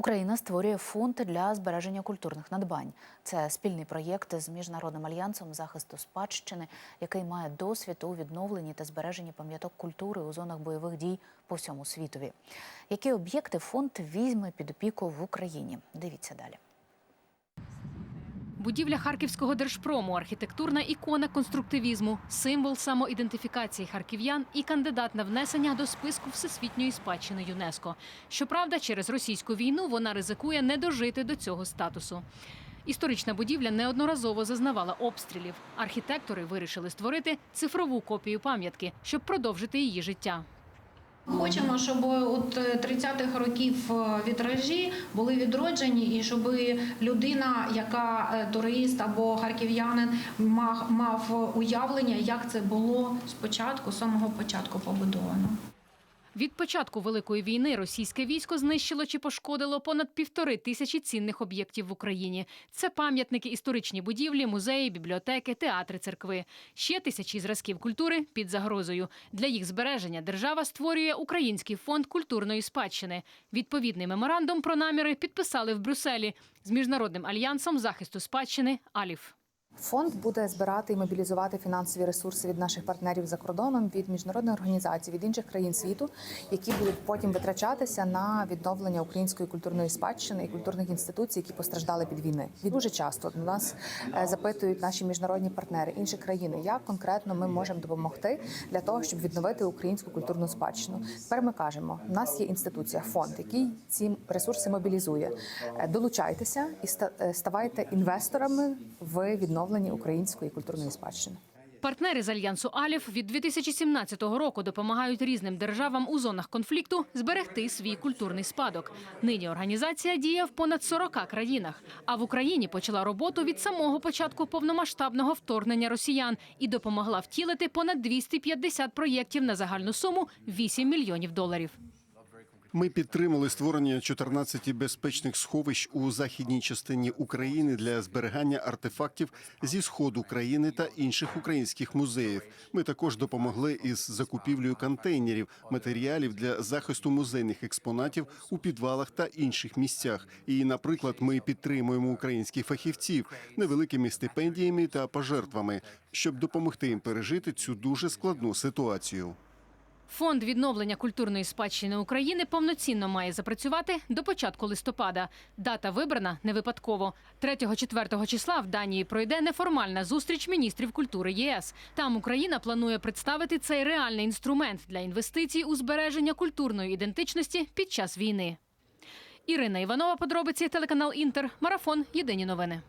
Україна створює фонд для збереження культурних надбань. Це спільний проєкт з міжнародним альянсом захисту спадщини, який має досвід у відновленні та збереженні пам'яток культури у зонах бойових дій по всьому світові. Які об'єкти фонд візьме під опіку в Україні? Дивіться далі. Будівля Харківського держпрому, архітектурна ікона конструктивізму, символ самоідентифікації харків'ян і кандидат на внесення до списку всесвітньої спадщини ЮНЕСКО. Щоправда, через російську війну вона ризикує не дожити до цього статусу. Історична будівля неодноразово зазнавала обстрілів. Архітектори вирішили створити цифрову копію пам'ятки, щоб продовжити її життя. Хочемо, щоб от 30-х років е, вітражі були відроджені, і щоб людина, яка е, турист або харків'янин, мав уявлення, як це було спочатку, з самого початку побудовано. Від початку великої війни російське військо знищило чи пошкодило понад півтори тисячі цінних об'єктів в Україні. Це пам'ятники, історичні будівлі, музеї, бібліотеки, театри, церкви. Ще тисячі зразків культури під загрозою. Для їх збереження держава створює Український фонд культурної спадщини. Відповідний меморандум про наміри підписали в Брюсселі з міжнародним альянсом захисту спадщини Аліф. Фонд буде збирати і мобілізувати фінансові ресурси від наших партнерів за кордоном, від міжнародних організацій, від інших країн світу, які будуть потім витрачатися на відновлення української культурної спадщини і культурних інституцій, які постраждали від війни. І дуже часто до нас е, запитують наші міжнародні партнери інші країни, як конкретно ми можемо допомогти для того, щоб відновити українську культурну спадщину. Тепер ми кажемо, у нас є інституція, фонд, який ці ресурси мобілізує. Е, Долучайтеся і е, ставайте інвесторами в відновленні української культурної спадщини. Партнери з альянсу Аліф від 2017 року допомагають різним державам у зонах конфлікту зберегти свій культурний спадок. Нині організація діє в понад 40 країнах. А в Україні почала роботу від самого початку повномасштабного вторгнення росіян і допомогла втілити понад 250 проєктів на загальну суму 8 мільйонів доларів. Ми підтримали створення 14 безпечних сховищ у західній частині України для зберігання артефактів зі сходу країни та інших українських музеїв. Ми також допомогли із закупівлею контейнерів, матеріалів для захисту музейних експонатів у підвалах та інших місцях. І, наприклад, ми підтримуємо українських фахівців невеликими стипендіями та пожертвами, щоб допомогти їм пережити цю дуже складну ситуацію. Фонд відновлення культурної спадщини України повноцінно має запрацювати до початку листопада. Дата вибрана не випадково. 3-4 числа в Данії пройде неформальна зустріч міністрів культури ЄС. Там Україна планує представити цей реальний інструмент для інвестицій у збереження культурної ідентичності під час війни. Ірина Іванова, подробиці, телеканал Інтер, марафон. Єдині новини.